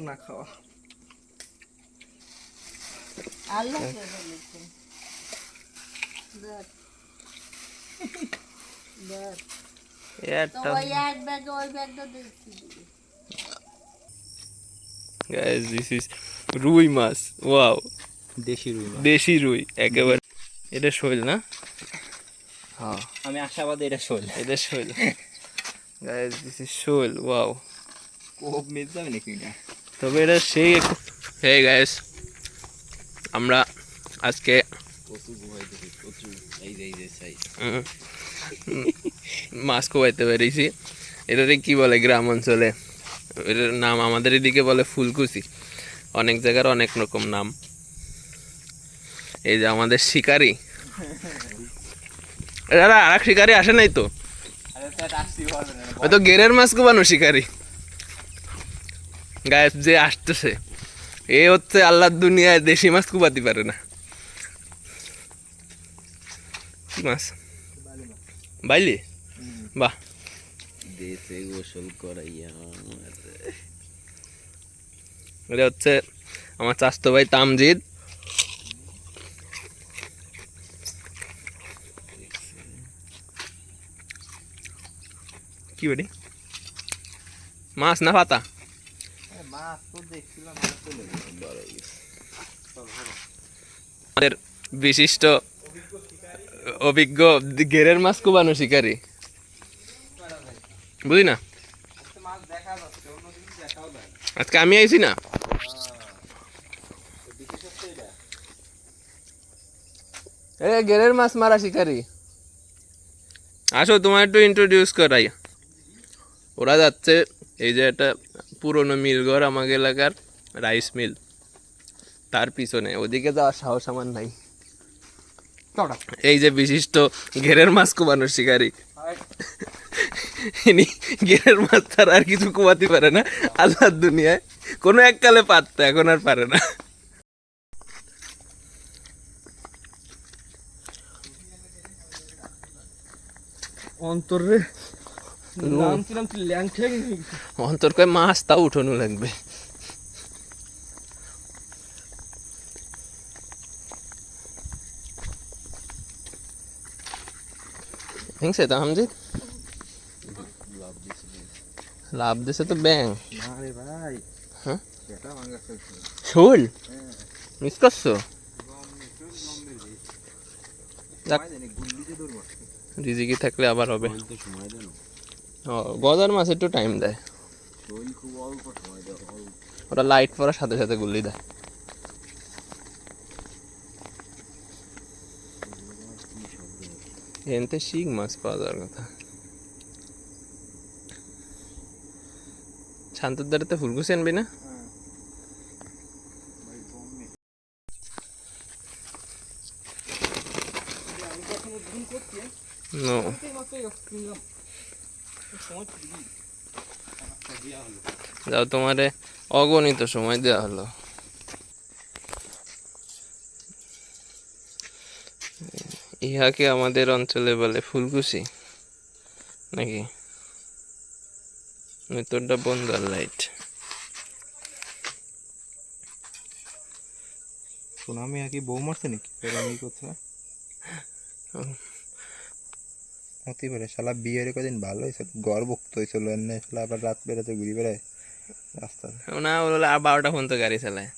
না খাওয়া। আল্লাহ guys this is রুই মাছ। ওয়াও দেশি রুই দেশি রুই একেবারে। এটা শৈল না? হ্যাঁ। আমি আশাবাদী এটা শোল। এটা শৈল। গাইস দিস ইজ শৈল। ওয়াও কোপ মিল যাবে নাকি না তবে এটা সেই হে গাইস আমরা আজকে মাছ কোবাইতে পেরেছি। এটাতে কি বলে গ্রাম অঞ্চলে? এটার নাম আমাদের এদিকে বলে ফুলকুচি। অনেক জায়গার অনেক রকম নাম। এই যে আমাদের শিকারি। দাদা আর এক শিকারি আসে নাই তো? তো গেরের মাছ কোবানো শিকারি। গায়ে যে আসতেছে এ হচ্ছে আল্লাহর দুনিয়ায় দেশি মাছ কুবাতে পারে না। কি মাছ? বাইলি বাহ। দেশে গোসল করাইয়া এটা হচ্ছে আমার চাস্তো ভাই তামজিদ। কি বেটি মাছ না পাতা মাছ তো দেখছিলাম মাছ চলে গেছে বড় হয়ে গেছে আমাদের বিশিষ্ট অভিজ্ঞ গেরের মাছ কোবানো শিকারি। বুঝি না? আজকে আমি আইছি না? গেরের মাছ মারা শিকারি। আসো তোমার একটু ইন্ট্রোডিউস করাই। ওরা যাচ্ছে, এই যে একটা পুরনো মিল ঘর আমাকে এলাকার রাইস মিল। তার পিছনে ওদিকে যাওয়ার সাহস আমার নাই। এই যে বিশিষ্ট ঘেরের মাছ কোবানোর শিকারি। ইনি গেরের মাছ ছাড়া আর কিছু কোবাতে পারে না আল্লাহর দুনিয়ায়। কোনো এককালে পারতো এখন আর পারে না। অন্তরে অন্তর কয় মাছ উঠানো লাগবে। হিংসে তো হামজিৎ লাভ দিছে তো ব্যাং হ্যাঁ? শোল? মিস করছ? রিজিকি থাকলে আবার হবে। গজার মাছ একটু টাইম দেয়। ওরা লাইট পড়ার সাথে সাথে গুল্লি দেয়। এনতে শিখ মাছ পাওয়া যাওয়ার কথা। শান্তর দ্বারাতে ফুলকুচি আনবি না? নো যাও তোমারে অগণিত সময় দেওয়া হলো। ইহাকে আমাদের অঞ্চলে বলে ফুলকুচি? নাকি? তোরটা বন্ধ লাইট সুনামি আর কি বউ মারছে নাকি? আমি করছে হতে পারে। শালা বিয়ের কদিন ভালো হয়েছিল গড় ভুক্ত হয়েছিল এমনি শালা আবার রাত বেড়াতে ঘুরে বেড়ায় রাস্তা না বলে আর বারোটা পর্যন্ত গাড়ি চালায়।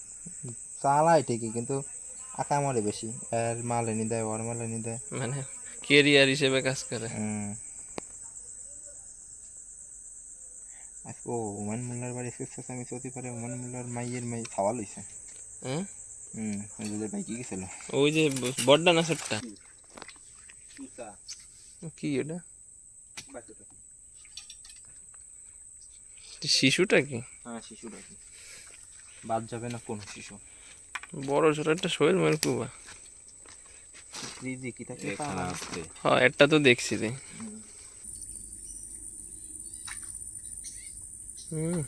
চালায় ঠিকই কিন্তু আঁকা মারে বেশি। আর মাল এনে দেয় ওর মাল এনে দেয়। মানে কেরিয়ার হিসেবে কাজ করে। ও ওমান মোল্লার বাড়ি সুস্থ আমি পারে ওমান মোল্লার মাইয়ের মাই খাওয়া লইছে হ্যাঁ হুম ওদের বাইকে গেছিল। ওই যে বড্ডা না ছোট্টা? কি এটা? শিশুটা কি? হ্যাঁ শিশুটা কি? বাদ যাবে না কোন শিশু। বড় ছোট একটা শৈল মের কুবা কি থাকে হ্যাঁ একটা তো দেখছি রে। হুম।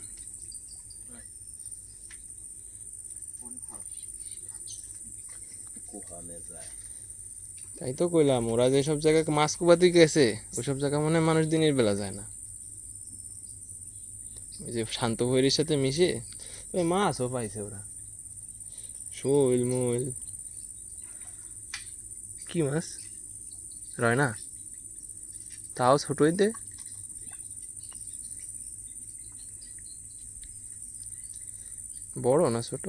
তাই তো কইলাম, ওরা যেসব জায়গায় মাছ কুবাতে গেছে ওইসব জায়গা মনে মানুষ দিনের বেলা যায় না। ওই যে শান্ত ভৈরীর সাথে মিশে, ওই মাছও পাইছে ওরা। শোল, মোল। কি মাছ? রয় না তাও ছোটই দে বড় না ছোট?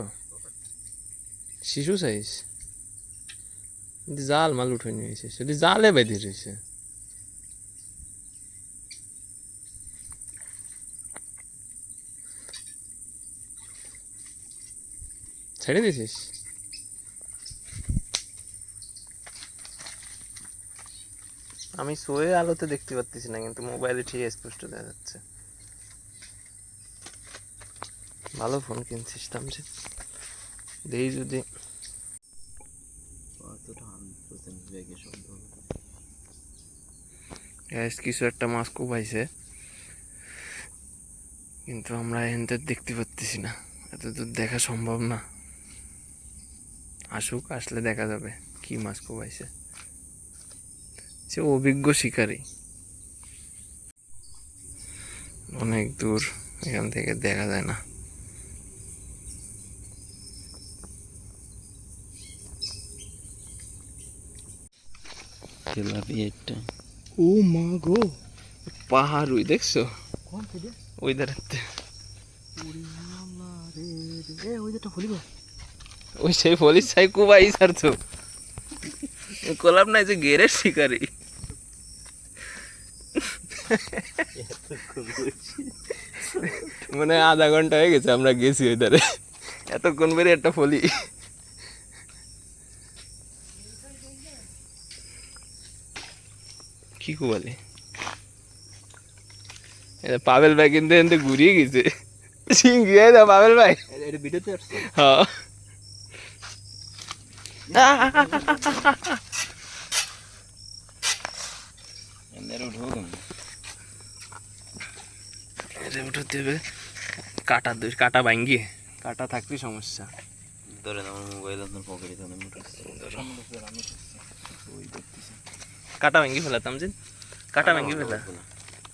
শিশু সাইজ জাল মাল উঠে নিয়েছে সেটি জালে বেঁধে রয়েছে। ছেড়ে দিয়েছিস? আমি শোয়ে আলোতে দেখতে পাচ্ছি না, কিন্তু মোবাইলে ঠিক স্পষ্ট দেখা যাচ্ছে। ভালো ফোন কিনছিস তামজিৎ দেই যদি গ্যাস কিছু একটা মাছ কোপাইছে কিন্তু আমরা এখানটা দেখতে পাচ্ছি না। এত দূর দেখা সম্ভব না। আসুক, আসলে দেখা যাবে কি মাছ কোপাইছে সে অভিজ্ঞ শিকারী। অনেক দূর এখান থেকে দেখা যায় না। ও মা গো। পাহাড় ওই দেখছ? ওই দাঁড়াতে ওই সেই পুলিশ সাই কুবাই ছাড়ছো কলাম নাই যে গেরের শিকারি। মানে আধা ঘণ্টা হয়ে গেছে আমরা গেছি ওই ধারে এতক্ষণ বেরে একটা ফলি। কি কুবালি এটা পাবেল ভাই কিন্তু এনতে ঘুরিয়ে গেছে। পাবেল ভাই। এটা ভিডিওতে আসছে। হ্যাঁ। উঠতে হবে কাটা কাটা ভাঙ্গিয়ে। কাটা থাকলে সমস্যা। ধরেন আমার মোবাইল আপনার পকেটে কাটা ভাঙ্গি ফেলাতাম যে কাটা ভাঙ্গি ফেলা।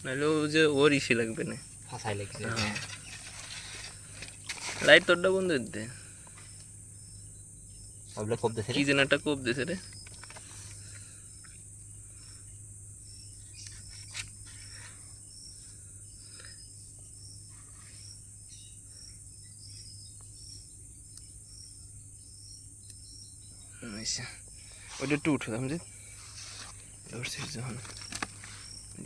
নাহলে ও যে ওর ইসি লাগবে না। ফাঁসাই লাগছে। লাইট তোরটা বন্ধ দে। ওগুলো খুব দেখে কি যেন একটা কোপ দিছে রে। আচ্ছা ওটা একটু উঠলাম যে ধরছিস যখন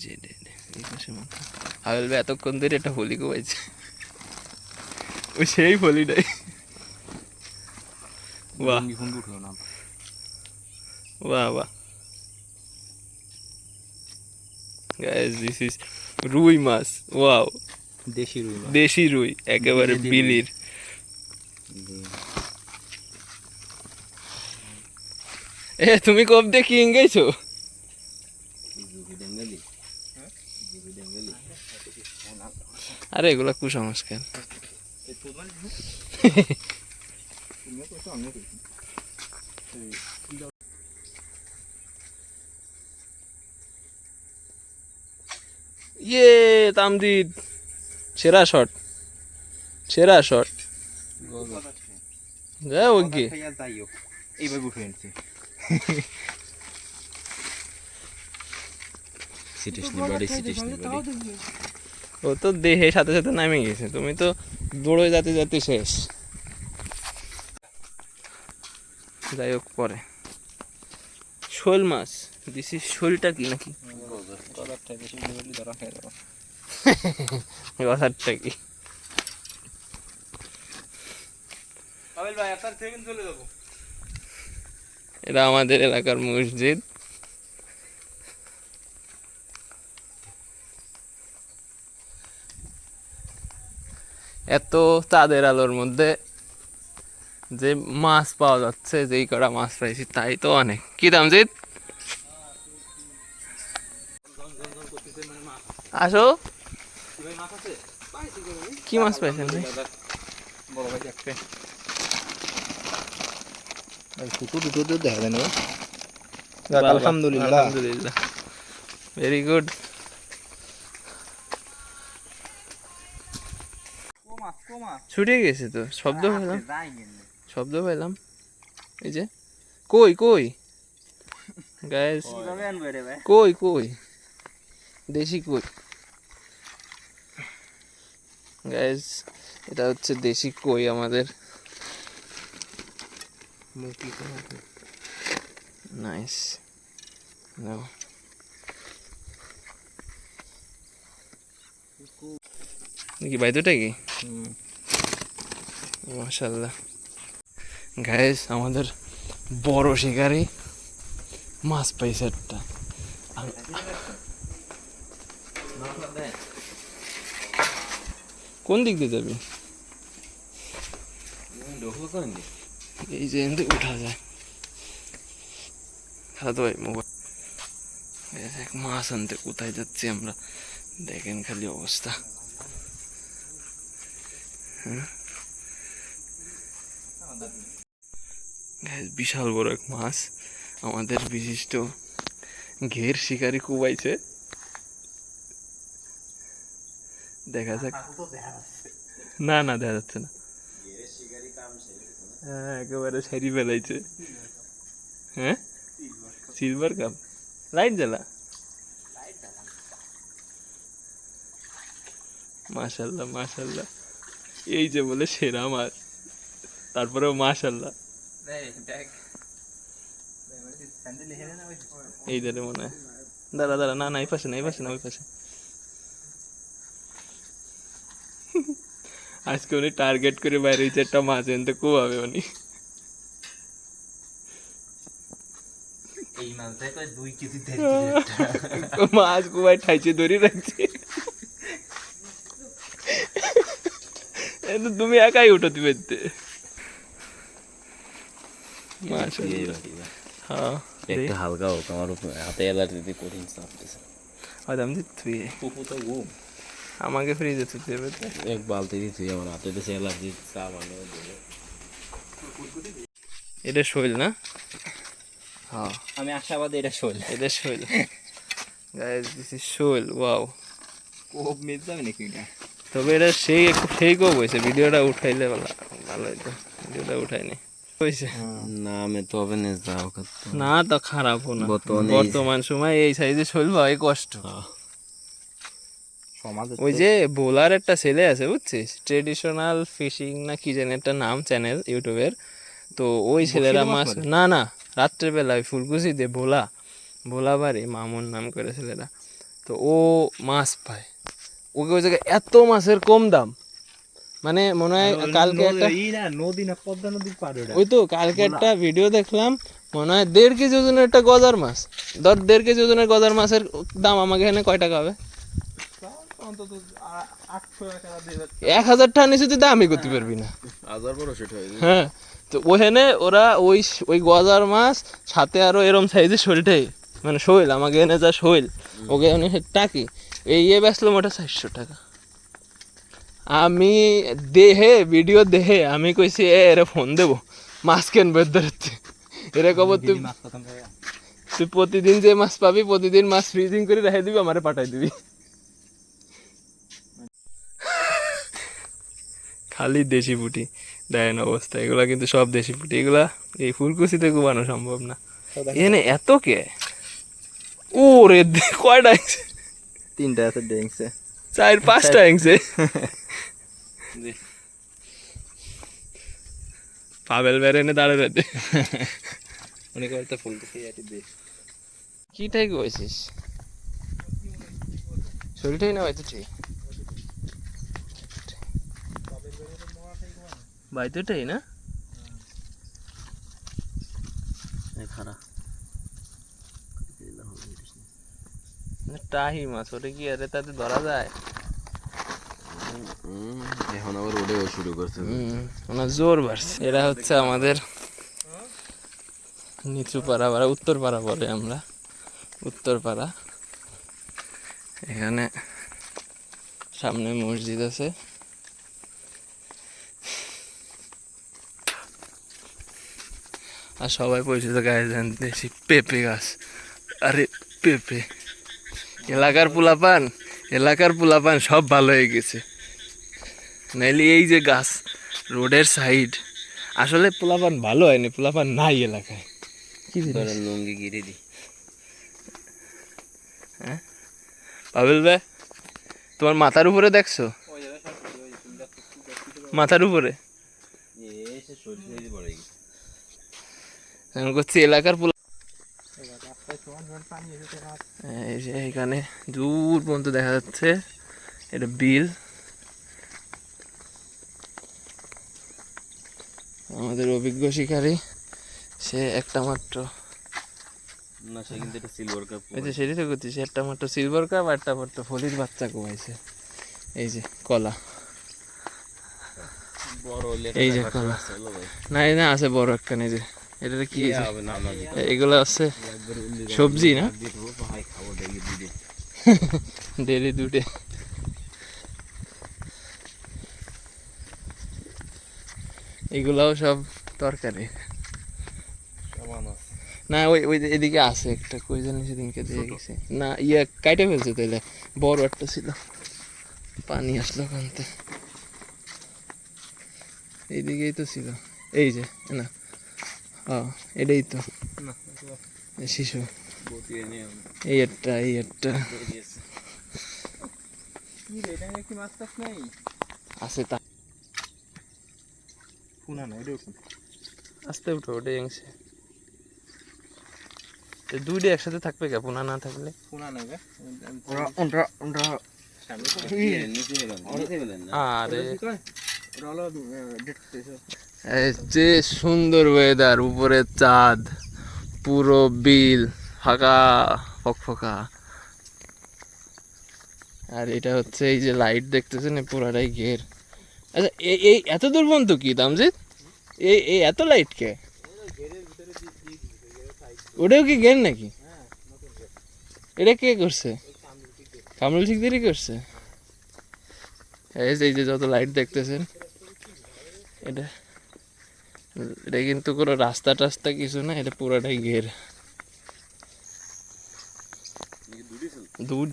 যে ডে ডে এই পাশে মাথা হাবেল ভাই এতক্ষণ ধরে একটা হোলি কোবাইছে ওই সেই হোলিটাই। বাহ। Wow, wow. Guys, this is রুই মাছ। ওয়াও দেশি রুই দেশি রুই। একেবারে বিলির। এ তুমি কব দেখি গেছো? আরে এগুলা কুসংস্কার। ইয়ে তামদিদ সেরা শট সেরা শট। যা ওকে এনেছে সিটিস ও তো দেহে সাথে সাথে নামে গেছে। তুমি তো দৌড়ে যেতে যেতে শেষ। যাই হোক পরে। শোল মাছ। দিছি শোলটা কি নাকি? কথারটা কি? এটা আমাদের এলাকার মসজিদ। এত চাঁদের আলোর মধ্যে যে মাছ পাওয়া যাচ্ছে যেই কটা মাছ পাইছি তাই তো অনেক। কি দাম জিত আসো। কি মাছ পাইছেন ভাই বড় ভাই। ছুটে গেছে তো শব্দ পেলাম। শব্দ পেলাম। এই যে কই কই? গ্যাস কই কই? দেশি কই? গ্যাস এটা হচ্ছে দেশি কই আমাদের। নাইস নাও। কি ভাই দুটা কি? মাশাল্লাহ গায়েস আমাদের বড় শিকারি মাছ পাইছে একটা। কোন দিক দিয়ে যাবি? এই যে থেকে উঠা যায়। খালাতো ভাই মোবাইল। এক মাছ আনতে কোথায় যাচ্ছি আমরা? দেখেন খালি অবস্থা। Guys, বিশাল বড় এক মাছ। আমাদের বিশিষ্ট ঘের শিকারি কুবাইছে। দেখা যাক। না না, দেখা যাচ্ছে না। হ্যাঁ একেবারে সারি ফেলাইছে। হ্যাঁ? সিলভার কাপ লাইট জ্বালা। মাশাল্লাহ মাশাল্লাহ। এই যে বলে সেরা মাছ। তারপরেও মাশাল্লাহ এই দাঁড়ে মনে হয়। দাঁড়া দাঁড়া না না এই পাশে না এই পাশে না ওই পাশে। আজকে উনি টার্গেট করে বাইরে চারটা মাছ এনতে খুব হবে উনি মাছ কুবাই ঠাইছে ধরে রাখছে। তুমি একাই উঠো হ্যাঁ একটু হালকা হোক আমার হাতে অ্যালার্জিতে কঠিন চাপতেছে হয়তো আমি তুই আমাকে ফ্রিজে এক বালতি আমার হাতে দিয়েছে অ্যালার্জি এটা শৈল না হ্যাঁ আমি আশাবাদী এটা শোল এটা শৈল গাইস দিস ইজ শৈল ওয়াও কোপ মিস যাবে নাকি না তবে এটা সেই সেই কোপ হয়েছে ভিডিওটা উঠাইলে ভালো ভালো হইতো ভিডিওটা উঠাইনি না আমি তো হবে না যাও না তো খারাপও না। বর্তমান সময় এই সাইজে শৈল ভাই কষ্ট। ওই যে বোলার একটা ছেলে আছে বুঝছিস? ট্রেডিশনাল ফিশিং না কি জানি একটা নাম চ্যানেল ইউটিউবের তো ওই ছেলেরা মাছ না না রাত্রেবেলায় ফুলকুচি দিয়ে ভোলা ভোলা বাড়ি মামুন নাম করে ছেলেরা। তো ও মাছ পায়। ওকে ওই জায়গায় এত মাছের কম দাম। মানে মনে হয় কালকে একটা নদী না পদ্মা নদীর পার ওই তো কালকে একটা ভিডিও দেখলাম মনে হয় দেড় কেজি ওজনের একটা গজার মাছ। ধর দেড় কেজি ওজনের গজার মাছের দাম আমাকে এখানে কয় টাকা হবে? এক হাজার টাকা নিচে তুই দামই করতে পারবি না। হাজার বড় সেটা হয়ে হ্যাঁ তো ওখানে ওরা ওই ওই গজার মাছ সাথে আরও এরম সাইজের শৈলটাই মানে শৈল আমাকে এনে যা শৈল ওকে এনে টাকি। এই ইয়ে বেচলাম ওটা চারশো টাকা। আমি দেহে ভিডিও দেহে আমি কইছি এ এরে ফোন দেবো। মাছ কেনবে ধরতে। এরে কব তুই তুই প্রতিদিন যে মাছ পাবি প্রতিদিন মাছ ফ্রিজিং করে রেখে দিবি আমারে পাঠাই দিবি। খালি দেশি পুটি। দেয় না অবস্থা এগুলা কিন্তু সব দেশি পুটি। এগুলা এই ফুলকুচিতে কুবানো সম্ভব না। এনে এত কে? ও রে কয়টা? তিনটা আছে ডেংসে। চার পাঁচটা আইছে পাবেল বের এনে দাঁড়ে রেতে অনেক বলতে ফুল দেখে এটি দে কি টাই কইছিস? শরীরটাই না হয়তো ঠিক বাইতুটাই না? খারাপ টাহি মাছ ওটা কি আরে তাতে ধরা যায়? এখন আবার উঠেও শুরু করছে। ওনার জোর বাড়ছে। এরা হচ্ছে আমাদের নিচু পাড়া পাড়া বলে আমরা। উত্তর পাড়া এখানে সামনে মসজিদ আছে। আর সবাই পরিচিত গায়ে যান দেশি পেঁপে গাছ। আরে, পেঁপে। এলাকার পোলাপান এলাকার পোলাপান সব ভালো হয়ে গেছে। নাইলে এই যে গাছ রোডের সাইড আসলে পোলাপান ভালো হয়নি পোলাপান নাই এলাকায়। কি লুঙ্গি গিরে দি। পাবেল ভাই তোমার মাথার উপরে দেখছ? মাথার উপরে? করছি এলাকার পোলা দূর পর্যন্ত দেখা যাচ্ছে এটা বিল। আমাদের অভিজ্ঞ শিকারী সে একটা মাত্র। না সে কিন্তু এটা সিলভার কাপ এই যে সেটাই তো করছি সে একটা মাত্র সিলভার কাপ আর একটা মাত্র ফলির বাচ্চা কোয়াইছে এই যে কলা। এই যে কলা। না এই না আছে বড় একটা এই যে। এটা কি কি হবে না না এগুলো আছে সবজি না? ডেলি দুটে এগুলাও সব তরকারি। না ওই ওই এদিকে আছে একটা কই জানি সেদিনকে দিয়ে গেছে। না ইয়ে কাইটে ফেলছে তাইলে বড় একটা ছিল। পানি আসলো কানতে এইদিকেই তো ছিল। এই যে না। ও এটাই তো। শিশু। এই একটা এই একটা। আছে তা পুনা না এটা উঠুন আস্তে উঠো ওটাই অংশে দুইটা একসাথে থাকবে কে? পোনা না থাকলে? পুনা না। যে সুন্দর ওয়েদার উপরে চাঁদ পুরো বিল ফাঁকা ফকফকা। আর এটা হচ্ছে এই যে লাইট দেখতেছেন পুরাটাই ঘের। আচ্ছা এই এই এত দূর পর্যন্ত কি দামজিৎ? এই এই এত লাইট কে? ওটাও কি ঘের নাকি? এটা কে করছে? কামরুল শিকদারি করছে? এই যে যত লাইট দেখতেছেন এটা এটা কিন্তু কোনো রাস্তা টাস্তা কিছু না এটা পুরোটাই ঘের। দুধ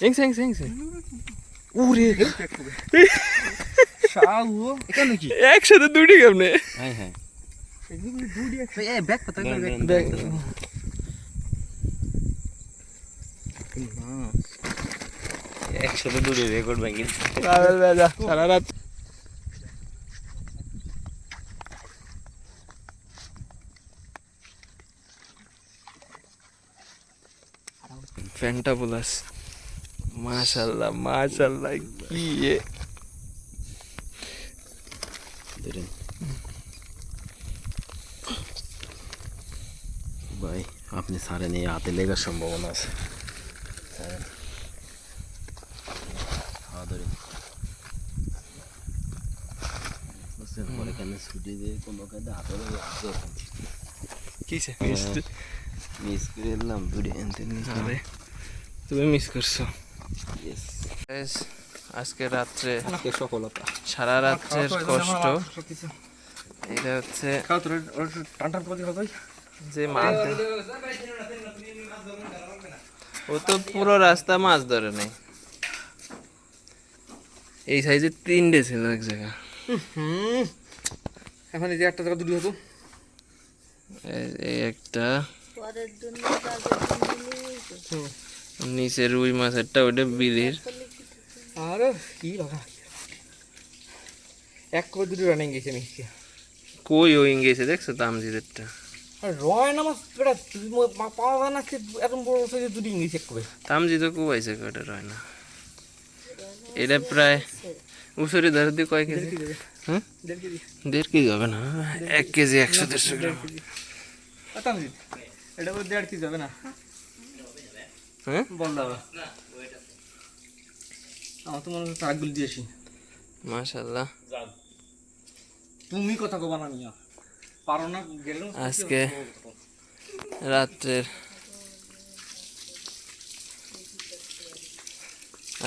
এং সেং সেং সেং। উরে শাউ এখানে কি একসাথে দুটি কেমনে? হ্যাঁ হ্যাঁ। পাতা একসাথে। দূরে রেকর্ড ভেঙে বেজা সারা রাত। ফ্যান্টাবুলাস মাশাল্লাহ মাশাল্লাহ কি এ ধরেন ভাই আপনি সারে নিয়ে হাতে লেগার সম্ভাবনা আছে ছাড়েন। হ্যাঁ ধরেন বুঝছেন পরে কেন ছুটি দিয়ে কোনো কাজে হাতে লেগে হাতে কিসে মিস করে এলাম দূরে এনতে আরে তুমি মিস করছ ইয়েস Guys, আজকে রাত্রে সফলতা। সারা রাত্রের কষ্ট এটা হচ্ছে যে মাছ ও তো পুরো রাস্তা মাছ ধরে নাই। এই সাইজে তিনটে ছিল এক জায়গা। হুম। এখন এই যে একটা জায়গা দুটি হতো। এই- একটা। পরের জন্য নিচে রুই মাছেরটা ওটা বিলির। আরে কি বাবা। এক করে দুটি রানিং গেছে আমি কই ওই গেছে দেখছ তামজিদেরটা? রয় না মাছ বেটা পাওয়া না এত বড় সাইজে দুটি গেছে এক করে। তামজিদও কুবাইছে কয়টা রয় না। এটা প্রায় উসরি ধরে দিয়ে কয় কেজি? হুম? দেড় কেজি। হবে না এক কেজি একশো দেড়শো গ্রাম। তামজিৎ এটা দেড় কেজি হবে না। হ্যাঁ? বল দাও আমার তো মনে হচ্ছে আগগুলি দিয়েছি মাশাল্লাহ তুমি কথা কবা না মিয়া। পারো না গেলেও আজকে রাত্রের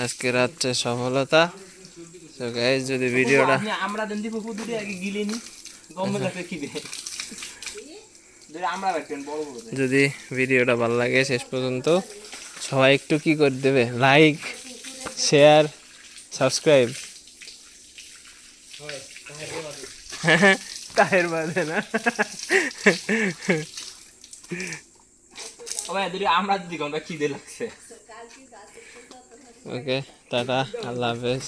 আজকে রাত্রে সফলতা। তো গাইজ যদি ভিডিওটা আমরা দেন দিব দুটি আগে গিলে নি। গম্মে লাগবে কি দে। আমরা রাখবেন বড় বড়। যদি ভিডিওটা ভালো লাগে শেষ পর্যন্ত। সবাই একটু কি করে দেবে? লাইক শেয়ার সাবস্ক্রাইব টায়ার বাদে না। আমরা যদি আমরা দিয়ে লাগছে? ওকে টাটা আল্লাহ হাফেজ।